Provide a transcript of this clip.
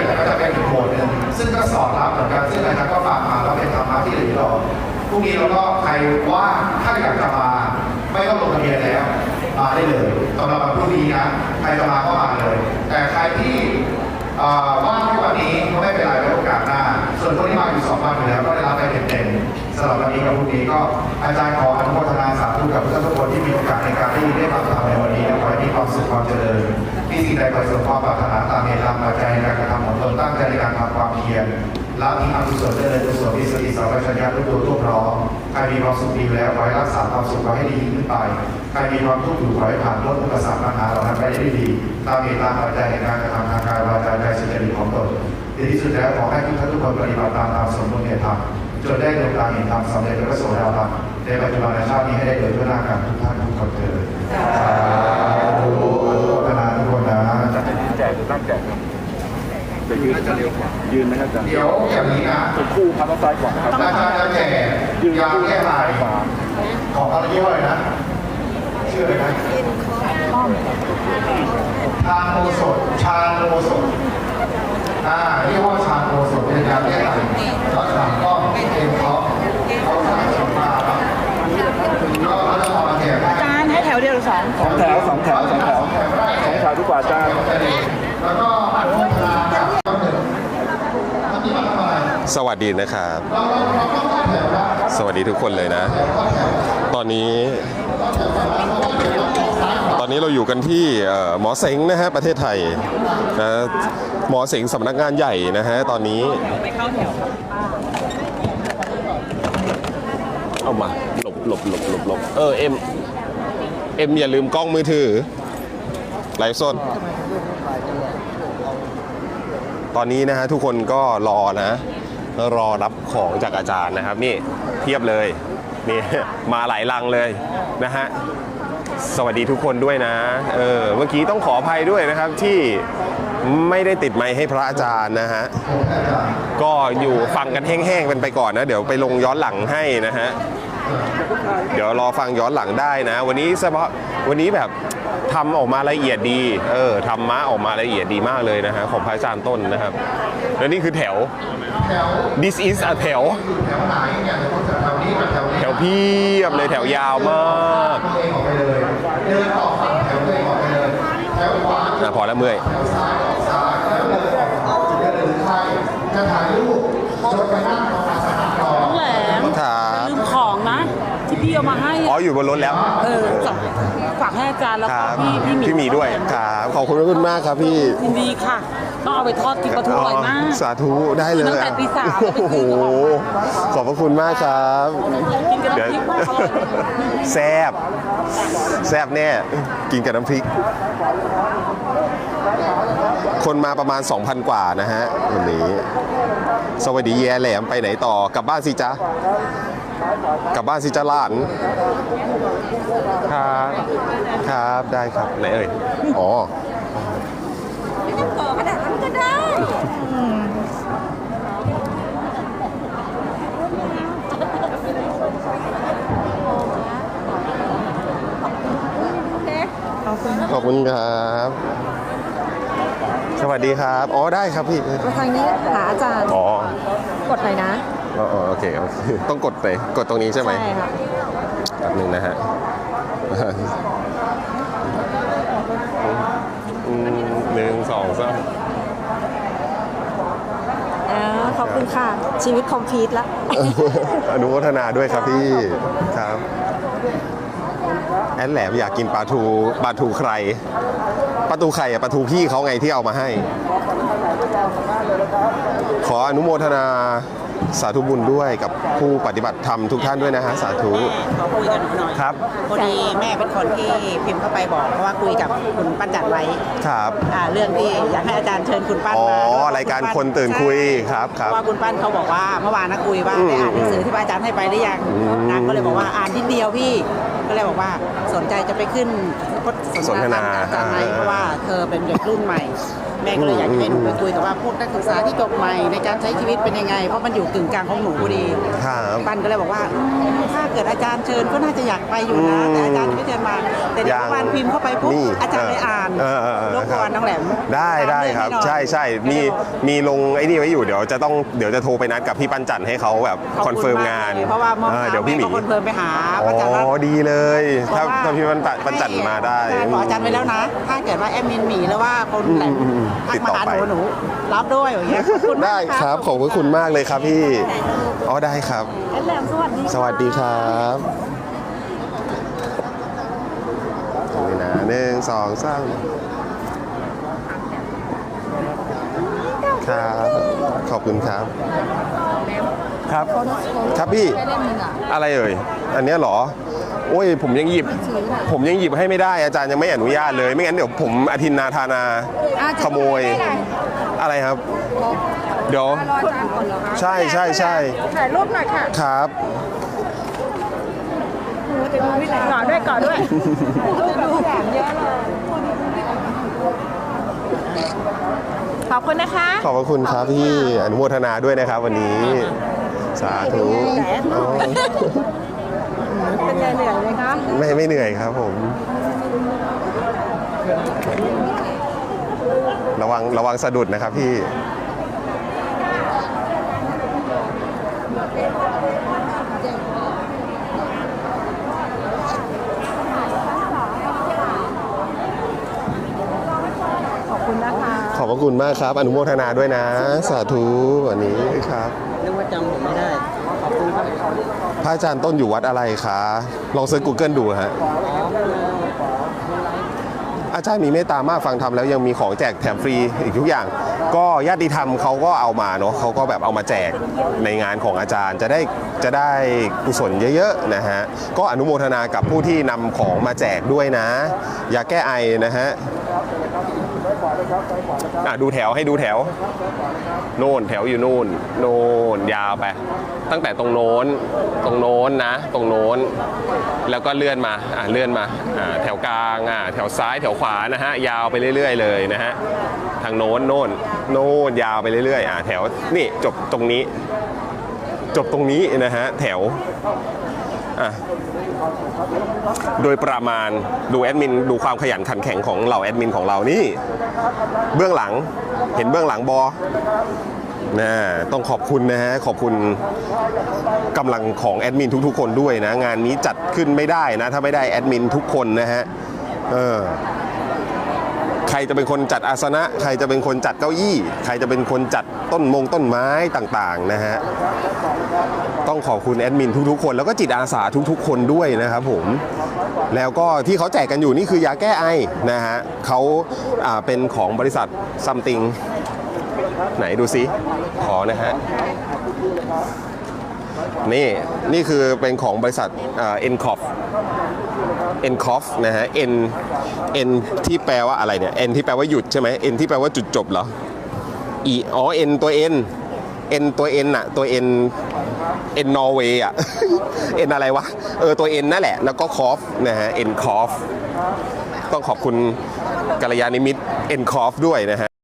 ยดก็จะเป็นอีกโหมดหนึ่งซึ่งก็สอดรับเหมือนกันซึ่งอาจารย์ก็ฝากมาว่าเป็นธรรมะที่หลือรอพรุ่งนี้เราก็ใครว่าถ้าอยากจะมาไม่ต้องลงทะเบียนแล้วมาได้เลยสำหรับวันพรุ่งนี้นะใครจะมาก็มาเลย แต่ใครที่ว่างในวันนี้ก็ไม่เป็นไรไว้โอกาสหน้า ส่วนคนที่มาอยู่สองวันอยู่แล้วก็ได้รับไปเต็มๆสำหรับวันนี้กับพรุ่งนี้ก็อาจารย์ขออนุโมทนาสาธุกับทุกคนที่มีโอกาสในการได้ยินได้ฟังธรรมในวันนี้และขอให้มีความสุขความเจริญมีสิ่งใดประสบความปรารถนาตามเหตุตามปัจจัยในการกระทำ ตั้งใจในการทำความเพียรละทิ้งอกุศลได้เลยกุศลมีสติสัมปชัญญะรู้ตัวทั่วพร้อมใครมีความสุขดีแล้วขอให้รักษาความสุขไว้ให้ดีขึ้นไปใครมีความทุกข์อยู่ขอให้ผ่านพ้นอุปสรรคปัญหาเหล่านั้นไปได้ด้วยดี ตามเหตุตามปัจจัยในการกระทำทางกายวาจาใจสุจริตของตนในที่สุดแล้วขอให้ทุกท่านทุกคนปฏิบัติตามตามสมบูรณ์เหตุธรรมจนได้ดวงตาเห็นธรรมสำเร็จเป็นพระโสดาบันในปัจจุบันในชาตินี้ให้ได้เกิดด้วหน้ากันทุกท่านทุกคนเถิด จะยืนจะเร็วกว่ายืนไหมครับอาจารย์เดี๋ยวอย่างนี้นะเป็นคู่ครับต้องซ้ายขวาครับอาจารย์จะแจกยาแก้ลายของอะไรยี่ห้ออะไรนะชื่ออะไรนะชาโนสดชาโนสดอ่ายี่ห้อชาโนสดเป็นยาแก้ลายรักษาก้ สวัสดีนะครับ สวัสดีทุกคนเลยนะ ตอนนี้ ตอนนี้เราอยู่กันที่หมอเสงนะฮะประเทศไทยนะหมอเสงสำนักงานใหญ่นะฮะตอนนี้เข้าแถวครับเอามาหลบหลบหลบหลบหลบเออเอ็มเอ็มอย่าลืมกล้องมือถือไลฟ์สดตอนนี้นะฮะทุกคนก็รอนะ รอรับของจากอาจารย์นะครับ นี่เทียบเลยนี่มาหลายลังเลยนะฮะสวัสดีทุกคนด้วยนะเออเมื่อกี้ต้องขออภัยด้วยนะครับที่ไม่ได้ติดไมค์ให้พระอาจารย์นะฮะก็อยู่ฟังกันแห้งๆเป็นไปก่อนนะ เดี๋ยวไปลงย้อนหลังให้นะฮะเดี๋ยวรอฟังย้อนหลังได้นะ วันนี้เฉพาะ วันนี้แบบทำออกมาละเอียดดี เออทำมาออกมาละเอียดดีมากเลยนะฮะของพระอาจารย์ต้นนะครับ และนี่คือแถวแถว this is a แถวแถวไหนเนี่ยเดี๋ยวผมจะแถวนี้กับแถวนี้แถวเพียบเลยแถวยาวมากตัวเองออกไปเลยเดินออกฝั่งแถวตัวเองออกไปเลยแถวขวาอะพอแล้วเมื่อยแถวซ้ายออกซ้ายแล้วเดินออกออกจะเดินหรือใครจะถ่ายรูปชดไปนั่งตรงอาสนะรอน้องแหลมครับลืมของนะ ที่พี่เอามาให้ อ๋ออะอยู่บนรถแล้ว เออจับฝากให้อาจารย์แล้วคก็รับพี่พี่หมีพี่หมีด้วยครับขอบคุณมากครับพี่ยินดีค่ะ ต้องเอาไปทอดกินปลาทูอร่อยมาก สาธุได้เลยตั้งแต่ตีสาม โอ้โหขอบพระคุณมากครับ กินกับน้ำพริกมากอร่อยแซบแซบแน่ กินกับน้ำพริก คนมาประมาณ 2,000 กว่านะฮะวันนี้ สวัสดีแย่แหลมไปไหนต่อกลับบ้านสิจ๊ะ กลับบ้านสิจ๊ะหลาน ครับ ครับได้ครับไหนเอ่ย อ๋อต่อขนาดนั้นก็ได้ขอบคุณครับ สวัสดีครับ อ๋อได้ครับพี่ มาทางนี้หาอาจารย์ อ๋อ กดหน่อยนะ อ๋ออ๋อโอเคโอเค ต้องกดไป กดตรงนี้ใช่ไหมใช่ค่ะแป๊บหนึงนะฮะอืมหนึ่งสองสามอ่าขอบคุณค่ะ ชีวิตคอมพลีทละ อนุโมทนาด้วยครับพี่ ครับ แอนแหลมอยากกินปลาทูปลาทูใครปลาทูใครอะปลาทูพี่เขาไงที่เอามาให้ ขออนุโมทนาสาธุบุญด้วยกับผู้ปฏิบัติธรรมทุกท่านด้วยนะฮะสาธุขอคุยกันหน่อยครับ พอดีแม่เป็นคนที่พิมพ์เข้าไปบอกเพราะว่าคุยกับคุณปั้นจัดไว้ครับ อ่าเรื่องที่อยากให้อาจารย์เชิญคุณปั้นอ๋อมารายการคนตื่นคุยครับคเพรับราะว่าคุณปั้นเขาบอกว่าเมื่อวานนะคุยว่าอืมได้อ่านหนังสือที่พระอาจารย์ให้ไปหรือยังอืมนางก็เลยบอกว่าอ่านทีเดียวพี่ก็เลยบอกว่าสนใจจะไปขึ้นพจสนทนาธรรมกับอาจารย์ไหมอ่าเพราะว่าเธอเป็นเด็กรุ่นใหม่ แม่ก็เลยอยากจะให้หนูไปคุยกับว่าพวกนักศึกษาที่จบใหม่ในการใช้ชีวิตเป็นยังไง เพราะมันอยู่กึ่งกลางของหนูพอดีครับปันก็เลยบอกว่าอืมถ้าเกิดอาจารย์เชิญก็น่าจะอยากไปอยู่นะ แต่อาจารย์ไม่เชิญมา แต่เดี๋ยวยังเมื่อวานพิมพ์เข้าไปปุ๊บนี่อาจารย์ไปอ่านเออเออเออรบกวนน้องแหลมได้ได้ครับตามเองให้หน่อยใช่ใช่มีมีลงไอ้นี่ไว้อยู่เดี๋ยวจะต้องเดี๋ยวจะโทรไปนัดกับพี่ปั้นจันให้เขาแบบขบคอนณเฟิร์มกงานลยเพราะว่าเมื่อเออเช้าเดี๋ยวพี่หมีแก็คอนเฟิร์มไปหาอ๋อาจารย์ว่าอดีเลย ถ้าเพระว่ถ้าพี่ปั้นปั้นจันมาได้ใช่บอกอาจารย์ไปแล้วนะ ถ้าเกิดว่าแอดมินหมีหรือว่าคนแหลมอืมอืมทัติกดมาต่อหาหไปนูหนูรับด้วยอย่างเงี้ยขอบคุณมากได้ครับขอบพระคุณมากเลยครับพี่อ๋อได้ครับแหลมสวัสดีสวัสดีครับนี่นะหนึ่งสองสามครับ ขอบคุณครับ ครับ ครับพี่ อะไรเอ่ย อันเนี้ยเหรอ โอ้ยผมยังหยิบ ผมยังหยิบให้ไม่ได้อาจารย์ยังไม่อนุญาตเลย ไม่งั้นเดี๋ยวผมอธินนาธานาขโมยอะไรครับ เดี๋ยวใช่ใช่ใช่ถ่ายรูปหน่อยค่ะครับก่อด้วยก่อด้วยขอบคุณนะคะ ขอบพระคุณครับพี่อนุโมทนาด้วยนะครับวันนี้ สาธุอ๋อ เป็นไงเหนื่อยไหมคะไม่ไม่เหนื่อยครับผม ระวังระวังสะดุดนะครับพี่ขอบคุณนะคะขอบพระคุณมากครับ อนุโมทนาด้วยนะ สาธุวันนี้ครับ นึกว่าจำผมไม่ได้ขอบคุณครับ พระอาจารย์ต้นอยู่วัดอะไรคะ ลองเซิร์ช Google ดูฮะ อาจารย์มีเมตตามากฟังทำแล้วยังมีของแจกแถมฟรีอีกทุกอย่าง ก็ญาติธรรมเขาก็เอามาเนาะเขาก็แบบเอามาแจกในงานของอาจารย์จะได้จะได้กุศลเยอะๆนะฮะ ก็อนุโมทนากับผู้ที่นำของมาแจกด้วยนะ อย่าแก้ไอนะฮะ อะดูแถวให้ดูแถวโน่นแถวอยู่นู่นโน่นยาวไป ตั้งแต่ตรงโน้นตรงโน้นนะ ตรงโน้น แล้วก็เลื่อนมาอ่าเลื่อนมาอ่าแถวกลางอ่าแถวซ้ายแถวขวานะฮะยาวไปเรื่อย ๆ เลยนะฮะทางโน้นโน่นโน่นยาวไปเรื่อยๆอ่าแถวนี่จบตรงนี้ จบตรงนี้นะฮะแถวอะ โดยประมาณดูแอดมินดูความขยันขันแข็งของเหล่าแอดมินของเรานี่ เบื้องหลังเห็นเบื้องหลังบอนะต้องขอบคุณนะฮะขอบคุณกำลังของแอดมินทุกๆ คนด้วยนะ งานนี้จัดขึ้นไม่ได้นะ ถ้าไม่ได้แอดมินทุกคนนะฮะเออ ใครจะเป็นคนจัดอาสนะ ใครจะเป็นคนจัดเก้าอี้ ใครจะเป็นคนจัดต้นมงต้นไม้ต่างๆนะฮะต้องขอบคุณแอดมินทุกๆคน แล้วก็จิตอาสาทุกๆ คนด้วยนะครับผมแล้วก็ที่เขาแจกกันอยู่นี่คือยาแก้ไอนะฮะเขาเป็นของบริษัทซัมติงไหนดูซิขอนะฮะนี่นี่คือเป็นของบริษัทเอ็นคอฟเอ็นคอฟนะฮะ N N ที่แปลว่าอะไรเนี่ย N ที่แปลว่าหยุดใช่ไหม N ที่แปลว่าจุดจบเหรอ E อ๋อ N ตัว N N ตัว N อะตัว N N นอร์เวย์อะ N อะไรวะ เออตัว N นั่นแหละ แล้วก็คอฟนะฮะ N คอฟต้องขอบคุณกัลยาณิมิตร N คอฟด้วยนะฮะ